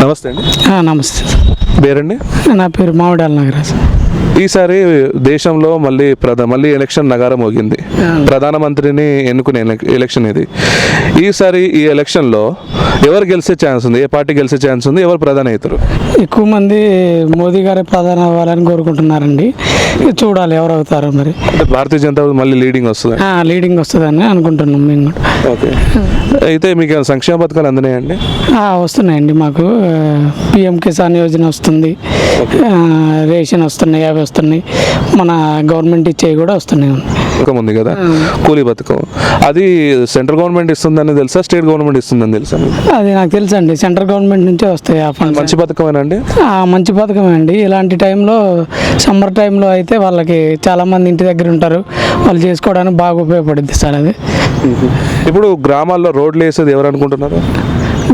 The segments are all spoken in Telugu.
నమస్తే అండి. నమస్తే. పేరండి? నా పేరు మామిడాల నాగరాజు. ఈసారి దేశంలో మళ్ళీ ప్రధా మళ్ళీ ఎలక్షన్ నగారం మోగింది. ప్రధానమంత్రిని ఎన్నుకునే ఎలక్- ఎలక్షన్ ఇది. ఈసారి ఈ ఎలక్షన్లో ఎవరు గెలిచే ఛాన్స్ ఉంది? ఏ పార్టీ గెలిచే ఛాన్స్ ఉంది? ఎవరు ప్రధాని అవుతారు ఎక్కువ మంది మోదీ గారే ప్రధాని అవ్వాలని కోరుకుంటున్నారండి. చూడాలి ఎవరు అవుతారో మరి. భారతీయ జనతా మళ్ళీ లీడింగ్ వస్తుంది? లీడింగ్ వస్తుందని అనుకుంటున్నాం మేము ఓకే. అయితే మీకు సంక్షేమ పథకాలు అందినాయండి? వస్తున్నాయండి మాకు. పిఎం కిసాన్ యోజన వస్తుంది. రేషన్ వస్తున్నాయి. అవి వస్తున్నాయి. మన గవర్నమెంట్ ఇచ్చేవి కూడా వస్తున్నాయి. పథకం ఉంది కదా? కూలీ పథకం అది సెంట్రల్ గవర్నమెంట్ ఇస్తుందని తెలుసా? స్టేట్ గవర్నమెంట్ ఇస్తుందని తెలుసా? అది నాకు తెలుసు అండి సెంట్రల్ గవర్నమెంట్ నుంచే వస్తాయి ఆ ఫండ్స్. మంచి పథకమేనండి మంచి పథకమే అండి ఇలాంటి టైంలో సమ్మర్ టైంలో అయితే వాళ్ళకి చాలామంది ఇంటి దగ్గర ఉంటారు. వాళ్ళు చేసుకోవడానికి బాగా ఉపయోగపడుద్ది సార్ అది. ఇప్పుడు గ్రామాల్లో రోడ్లు వేసేది ఎవరు అనుకుంటున్నారు?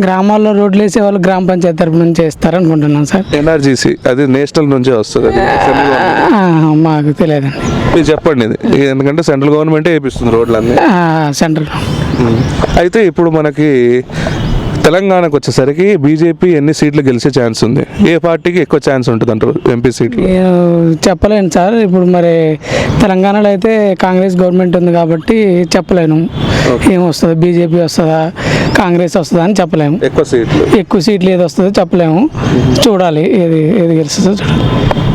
గ్రామాల్లో రోడ్లు వేసే వాళ్ళు గ్రామ పంచాయతీ తరపు నుంచి చేస్తారు అనుకుంటున్నాను సార్. ఎన్ఆర్జీసీ అది నేషనల్ నుంచే వస్తుంది అది సెంట్రల్ గవర్నమెంట్. ఆ, మాకు తెలియదండి. మీరు చెప్పండి ఇది. ఎందుకంటే సెంట్రల్ గవర్నమెంటే వేపిస్తుంది రోడ్లన్నీ. ఆ, సెంట్రల్ అయితే ఇప్పుడు మనకి తెలంగాణకు వచ్చేసరికి బీజేపీ ఎన్ని సీట్లు గెలిచే ఛాన్స్ ఉంది? ఏ పార్టీకి ఎక్కువ ఛాన్స్ ఉంటుంది అంటారు ఎంపీ సీట్లు? నేను చెప్పలేను సార్. ఇప్పుడు మరి తెలంగాణలో అయితే కాంగ్రెస్ గవర్నమెంట్ ఉంది కాబట్టి చెప్పలేను. ఏమొస్తుంది బీజేపీ వస్తుందా? కాంగ్రెస్ వస్తుందా అని చెప్పలేము. ఎక్కువ సీట్లు. ఎక్కువ సీట్లు ఏది వస్తుందో చెప్పలేము. చూడాలి ఏది ఏది గెలుస్తుందో చూడాలి.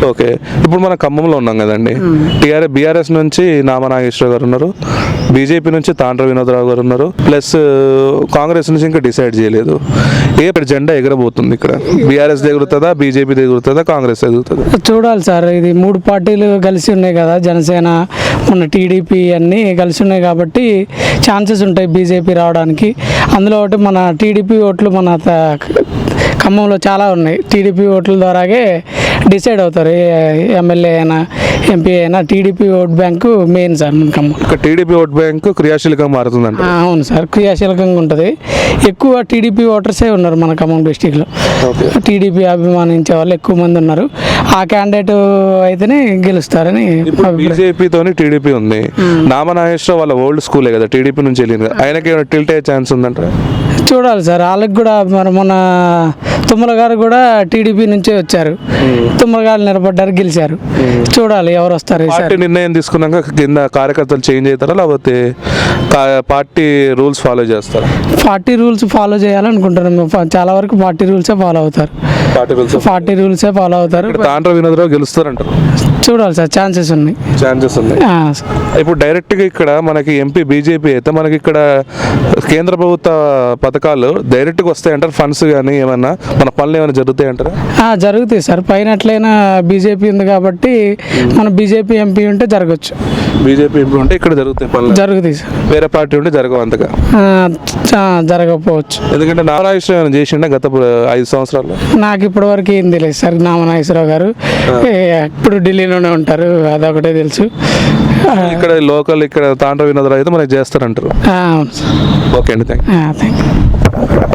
ఓకే. ఇప్పుడు మన ఖమ్మంలో ఉన్నాం కదండి. టీఆర్ఎస్ బీఆర్ఎస్ నుంచి నామా నాగేశ్వరరావు గారు ఉన్నారు. బీజేపీ నుంచి తాండ్ర వినోదరావు గారు ఉన్నారు. ప్లస్ కాంగ్రెస్ నుంచి ఇంకా డిసైడ్ చేయలేదు. ఏ జెండా ఎగరబోతుంది ఇక్కడ? బీఆర్ఎస్ ఎగురుతుందా బీజేపీ ఎగురుతుందా కాంగ్రెస్ ఎగురుతుందా? చూడాలి సార్. ఇది మూడు పార్టీలు కలిసి ఉన్నాయి కదా. జనసేన మన టీడీపీ అన్నీ కలిసి ఉన్నాయి కాబట్టి ఛాన్సెస్ ఉంటాయి బీజేపీ రావడానికి. అందులో ఒకటి మన టీడీపీ ఓట్లు మన త- ఖమ్మంలో చాలా ఉన్నాయి. టీడీపీ ఓట్ల ద్వారాగే డిసైడ్ అవుతారు. ఏ ఎమ్మెల్యే అయినా ఎంపీ అయినా TDP vote bank main sir మన ఇక్కడ టీడీపీ ఓట్ బ్యాంక్ క్రియాశీలకంగా మారుతుందంట ఆ, అవును సార్ క్రియాశీలకంగా ఉంటుంది. ఎక్కువ టీడీపీ ఓటర్సే ఉన్నారు మన ఖమ్మం డిస్టిక్లో. టీడీపీ అభిమానించే వాళ్ళు ఎక్కువ మంది ఉన్నారు. ఆ క్యాండిడేట్ అయితేనే గెలుస్తారని. బీజేపీతోని టీడీపీ ఉంది. నామనాగేశ్వరరావు వాళ్ళ ఓల్డ్ స్కూలే కదా టీడీపీ నుంచి వెళ్ళింది. ఆయనకి టిల్ట్ అయ్యే ఛాన్స్ ఉందంటారా? చూడాలి సార్ వాళ్ళకి కూడా మరి మొన్న తుమ్మల గారు కూడా టీడీపీ నుంచే వచ్చారు. తుమ్మల గారు నిలబడ్డారు గెలిచారు. చూడాలి ఎవరు వస్తారు పార్టీ నిర్ణయం తీసుకున్నాక కింద కార్యకర్తలు చేంజ్ అవుతారా లేకపోతే పార్టీ రూల్స్ ఫాలో చేస్తారా? పార్టీ రూల్స్ ఫాలో చేయాలనుకుంటున్నాం చాలా వరకు పార్టీ రూల్సే ఫాలో అవుతారు. పార్టీ రూల్స్ పార్టీ రూల్సే ఫాలో అవుతారు. తాండ్ర వినోదరావు గెలుస్తారంటారు. చూడాలి సార్ ఛాన్సెస్ ఉన్నాయి. ఛాన్సెస్ ఉన్నాయి. ఇప్పుడు డైరెక్ట్గా ఇక్కడ మనకి ఎంపీ బీజేపీ అయితే మనకి ఇక్కడ కేంద్ర ప్రభుత్వ పథకాలు డైరెక్ట్గా వస్తాయంటారు ఫండ్స్ కానీ ఏమన్నా మన పనులు ఏమైనా జరుగుతాయి అంటారా? ఆ, జరుగుతాయి సార్. పైన ఎట్లయినా బీజేపీ ఉంది కాబట్టి మన బీజేపీ ఎంపీ ఉంటే జరగచ్చు. బీజేపీ ఇప్పుడు ఉంటే ఇక్కడ జరుగుతాయి పనులు. జరుగుతాయి సార్. వేరే పార్టీ ఉంటే జరగవు అంతగా. ఆ, చ- జరగకపోవచ్చు. ఎందుకంటే నారాయణ చేసిండే గత ఐదు సంవత్సరాల్లో? నాకు ఇప్పటి వరకు ఏం తెలియదు సార్ నామనాగేశ్వరరావు గారు. ఏ, ఇప్పుడు ఢిల్లీలోనే ఉంటారు అదొకటే తెలుసు. ఆ, ఇక్కడ లోకల్ ఇక్కడ తాండ్ర వినోదరావు అయితే మనకి చేస్తారంటారు. ఆ, అవును సార్. ఓకే అండి థ్యాంక్ థ్యాంక్ యూ